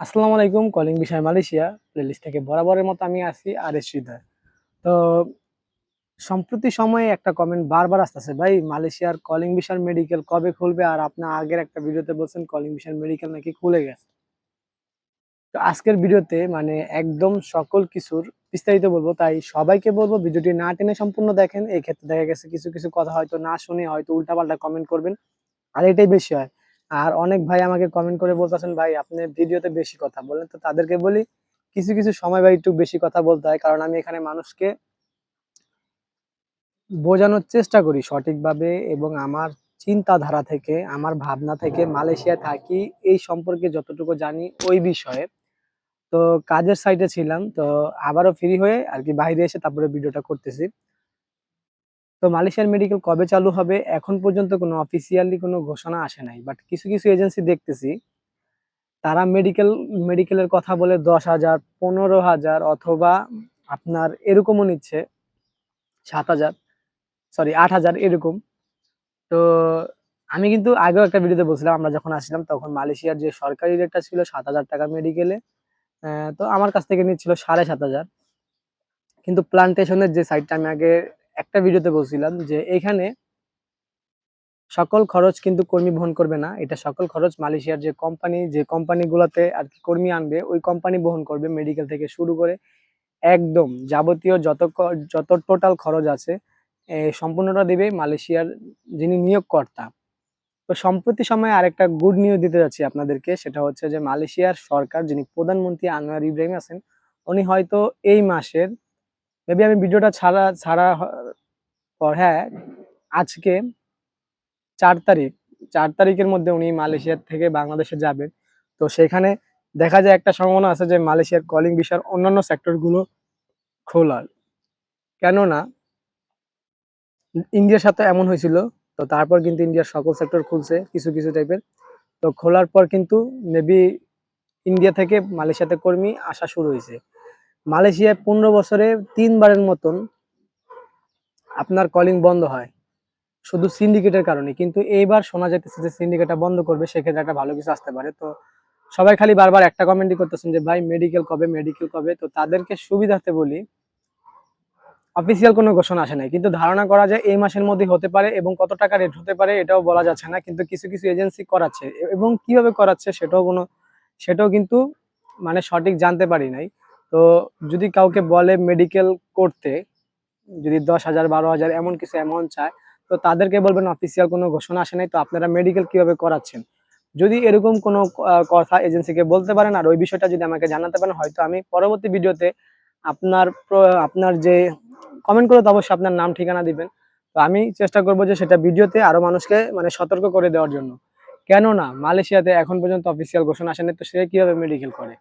আসসালামু আলাইকুম কলিং বিষয় মালয়েশিয়া প্লেলিস্ট থেকে বরাবরের মতো আমি আছি আর এস তো, সম্প্রতি সময়ে একটা কমেন্ট বারবার আসতেছে, ভাই, মালয়েশিয়ার কলিং বিষয় মেডিকেল কবে খুলবে? আর আপনার আগের একটা ভিডিওতে বলছেন কলিং বিষয় মেডিকেল নাকি খুলে গেছে? তো আজকের ভিডিওতে মানে একদম সকল কিছুর বিস্তারিত বলব, তাই সবাইকে বলব ভিডিওটি না টেনে সম্পূর্ণ দেখেন। এই ক্ষেত্রে দেখা গেছে কিছু কিছু কথা হয়তো না শুনে হয়তো উল্টাপাল্টা কমেন্ট করবেন। আর এটাই বেশি হয় আর অনেক ভাই আমাকে কমেন্ট করে বলতেছেন, ভাই, আপনি ভিডিওতে বেশি কথা বলেন। তো তাদেরকে বলি, কিছু কিছু সময় ভাই একটু বেশি কথা বলতে হয়, কারণ আমি এখানে মানুষকে বোঝানোর চেষ্টা করি সঠিকভাবে এবং আমার চিন্তাধারা থেকে, আমার ভাবনা থেকে মালয়েশিয়া থাকি, এই সম্পর্কে যতটুকু জানি ওই বিষয়ে। তো কাজের সাইটে ছিলাম, তো আবারও ফ্রি হয়ে আর কি বাইরে এসে তারপরে ভিডিওটা করতেছি। তো মালয়েশিয়ার মেডিকেল কবে চালু হবে? এখন পর্যন্ত কোনো অফিসিয়ালি কোনো ঘোষণা আসে নাই বাট কিছু কিছু এজেন্সি দেখতেছি। তারা মেডিকেল মেডিকেলের কথা বলে দশ হাজার, পনেরো হাজার অথবা আপনার এরকমও নিচ্ছে, সাত হাজার সরি আট হাজার এরকম। তো আমি কিন্তু আগেও একটা ভিডিওতে বলছিলাম, আমরা যখন আসছিলাম তখন মালয়েশিয়ার যে সরকারি রেটটা ছিল সাত হাজার টাকা মেডিকেলে তো আমার কাছ থেকে নিচ্ছিল সাড়ে সাত হাজার। কিন্তু প্লান্টেশনের যে সাইডটা আমি আগে একটা ভিডিওতে বলছিলাম যে এখানে সকল খরচ কিন্তু কর্মী বহন করবে না। এটা সকল খরচ মালয়েশিয়ার যে কোম্পানি যে কোম্পানিগুলোতে আর কি কর্মী আনবে, ওই কোম্পানি বহন করবে মেডিকেল থেকে শুরু করে একদম যাবতীয় যত যত টোটাল খরচ আছে সম্পূর্ণটা দেবে মালয়েশিয়ার যিনি নিয়োগকর্তা। তো সম্প্রতি সময়ে আরেকটা গুড নিউজ দিতে যাচ্ছি আপনাদেরকে, সেটা হচ্ছে যে মালয়েশিয়ার সরকার যিনি প্রধানমন্ত্রী আনোয়ার ইব্রাহিম আছেন, উনি হয়তো এই মাসের মেবি আমি ভিডিওটা ছাড়া ছাড়া পর হ্যাঁ আজকে চার তারিখ, চার তারিখের মধ্যে উনি মালয়েশিয়া থেকে বাংলাদেশে যাবেন। তো সেখানে দেখা যায় একটা সম্ভাবনা আছে যে মালয়েশিয়ার কলিং বিষয়ের অন্যান্য সেক্টরগুলো খোলার। কেননা, ইন্ডিয়ার সাথে এমন হয়েছিল, তো তারপর কিন্তু ইন্ডিয়ার সকল সেক্টর খুলছে, কিছু কিছু টাইপের তো খোলার পর কিন্তু মেবি ইন্ডিয়া থেকে মালয়েশিয়াতে কর্মী আসা শুরু হয়েছে। মালয়েশিয়ায় পনেরো বছরে তিনবারের মতন আপনার কলিং বন্ধ হয়। শুধু সিন্ডিকেটের কারণে। কিন্তু এইবার শোনা যাইতেছে যে সিন্ডিকেটটা বন্ধ করবে, সেক্ষেত্রে একটা ভালো কিছু আসতে পারে। তো সবাই খালি বারবার একটা কমেন্টই করতেছেন যে, ভাই মেডিকেল কবে মেডিকেল কবে? তো তাদেরকে সুবিধার্থে বলি অফিসিয়াল কোনো ঘোষণা আসে নাই। কিন্তু ধারণা করা যায় এই মাসের মধ্যে হতে পারে এবং কত টাকা রেট হতে পারে এটাও বলা যাচ্ছে না। কিন্তু কিছু কিছু এজেন্সি করাচ্ছে। এবং কীভাবে করাচ্ছে সেটাও কোনো, সেটাও কিন্তু মানে সঠিক জানতে পারি নাই। তো যদি কাউকে বলে মেডিকেল করতে, যদি দশ হাজার, বারো হাজার এমন কিছু অ্যামাউন্ট চায়, তো তাদেরকে বলবেন অফিসিয়াল কোনো ঘোষণা আসে নাই, তো আপনারা মেডিকেল কীভাবে করাচ্ছেন? যদি এরকম কোনো কথা এজেন্সিকে বলতে পারেন, আর ওই বিষয়টা যদি আমাকে জানাতে পারেন, হয়তো আমি পরবর্তী ভিডিওতে আপনার আপনার যে কমেন্ট করে তো অবশ্যই আপনার নাম, ঠিকানা দিবেন। তো আমি চেষ্টা করব যে সেটা ভিডিওতে আরও মানুষকে মানে সতর্ক করে দেওয়ার জন্য। কেননা, মালয়েশিয়াতে এখন পর্যন্ত অফিসিয়াল ঘোষণা আসেনি তো সে কীভাবে মেডিকেল করে?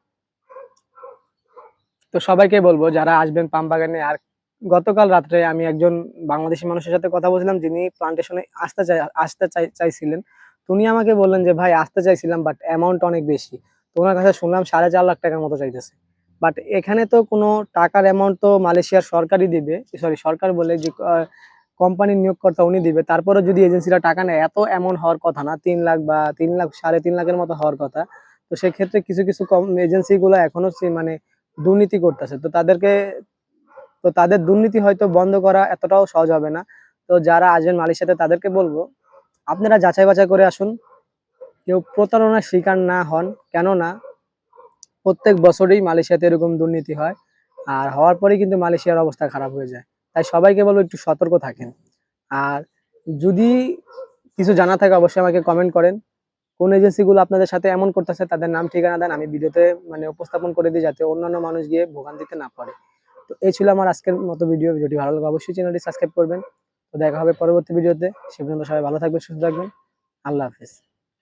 তো সবাইকে বলব, যারা আসবেন পাম বাগানে আর গতকাল রাত্রে আমি একজন বাংলাদেশি মানুষের সাথে কথা বলছিলাম, যিনি প্লান্টেশনে আসতে চাই আসতে চাই, চাইছিলেন। উনি আমাকে বললেন যে, ভাই, আসতে চাইছিলাম বাট অ্যামাউন্ট অনেক বেশি। তো ওনার কাছে শুনলাম সাড়ে চার লাখ টাকার মতো চাইতেছে। বাট এখানে তো কোনো টাকার অ্যামাউন্ট তো মালয়েশিয়ার সরকারই দিবে। সরি সরকার বলে যে কোম্পানির নিয়োগকর্তা উনি দিবে। তারপরে যদি এজেন্সিরা টাকা নেয়, এত অ্যামাউন্ট হওয়ার কথা না, তিন লাখ বা তিন লাখ, সাড়ে তিন লাখের মতো হওয়ার কথা। তো সেক্ষেত্রে কিছু কিছু কম, এজেন্সিগুলো এখনও সে- মানে দুর্নীতি করতেছে। তো তাদেরকে, তো তাদের দুর্নীতি হয়তো বন্ধ করা এতটাও সহজ হবে না। তো যারা আসবেন মালয়েশিয়াতে তাদেরকে বলব, আপনারা যাচাই বাছাই করে আসুন। কেউ প্রতারণার শিকার না হন, কেননা প্রত্যেক বছরই মালয়েশিয়াতে এরকম দুর্নীতি হয়। আর হওয়ার পরেই কিন্তু মালয়েশিয়ার অবস্থা খারাপ হয়ে যায়। তাই সবাইকে বলব একটু সতর্ক থাকেন। আর যদি কিছু জানা থাকে, অবশ্যই আমাকে কমেন্ট করেন। কোন এজেন্সিগুলো আপনাদের সাথে এমন করতেছে, তাদের নাম, ঠিকানা দেন, আমি ভিডিওতে মানে উপস্থাপন করে দিই যাতে অন্যান্য মানুষ গিয়ে ভোগান দিতে না পারে তো এই ছিল আমার আজকের মতো ভিডিও। ভিডিওটি ভালো লাগলে অবশ্যই চ্যানেলটি সাবস্ক্রাইব করবেন। তো দেখা হবে পরবর্তী ভিডিওতে। সে পর্যন্ত সবাই ভালো থাকবেন, সুস্থ থাকবেন। আল্লাহ হাফিজ।